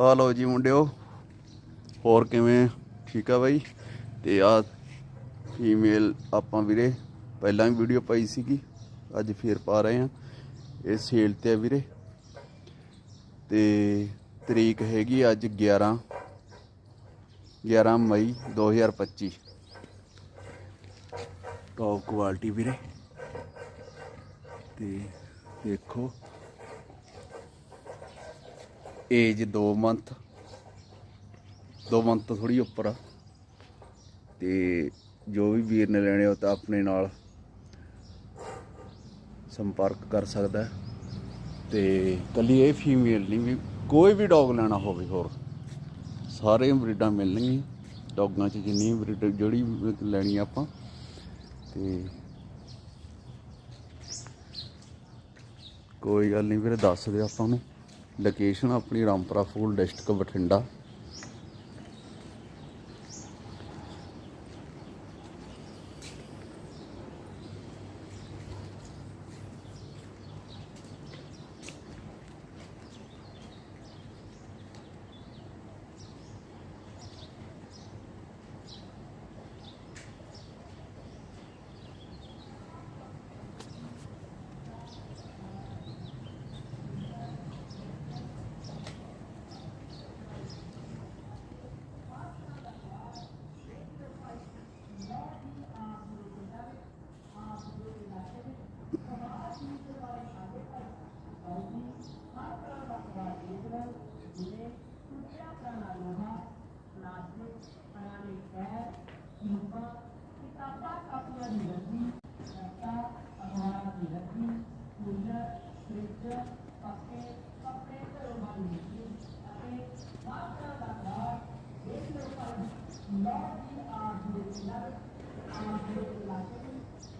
ਹਾਲੋ ਜੀ ਮੁੰਡਿਓ, ਹੋਰ ਕਿਵੇਂ? ਠੀਕ ਆ ਬਾਈ? ਤੇ ਆ ਫੀਮੇਲ ਆਪਾਂ ਵੀਰੇ, ਪਹਿਲਾਂ ਵੀ ਵੀਡੀਓ ਪਾਈ ਸੀਗੀ, ਅੱਜ ਫੇਰ ਪਾ ਰਹੇ ਆ ਇਹ ਸੇਲ ਤੇ ਆ ਵੀਰੇ। ਤੇ ਤਰੀਕ ਹੈਗੀ ਅੱਜ 11 11 ਮਈ 2025 ਟੌਪ ਕੁਆਲਿਟੀ ਵੀਰੇ। ਤੇ ਦੇਖੋ। ਏਜ 2 ਮੰਥ 2 ਮੰਥ ਤੋਂ ਥੋੜੀ ਉੱਪਰ ਆ। ਤੇ ਜੋ ਵੀ ਵੀਰ ਨੇ ਲੈਣੇ ਹੋ ਤਾਂ ਆਪਣੇ ਨਾਲ ਸੰਪਰਕ ਕਰ ਸਕਦਾ ਹੈ। ਤੇ ਕੱਲੀ ਇਹ ਫੀਮੇਲ ਨਹੀਂ ਵੀ ਕੋਈ ਵੀ ਡੌਗ ਲੈਣਾ ਹੋਵੇ ਹੋਰ, ਸਾਰੇ ਬਰੀਡਾਂ ਮਿਲਣਗੀਆਂ। ਡੌਗਾਂ 'ਚ ਜਿੰਨੀ ਬਰੀਡ ਜਿਹੜੀ ਵੀ ਲੈਣੀ ਆਪਾਂ। ਤੇ ਕੋਈ ਗੱਲ ਨਹੀਂ ਵੀਰੇ, ਦੱਸ ਦਿਓ ਆਪਾਂ ਨੂੰ। ਲੋਕੇਸ਼ਨ ਆਪਣੀ Rampura Phul district Bathinda. Lord, we are the beloved, our great light.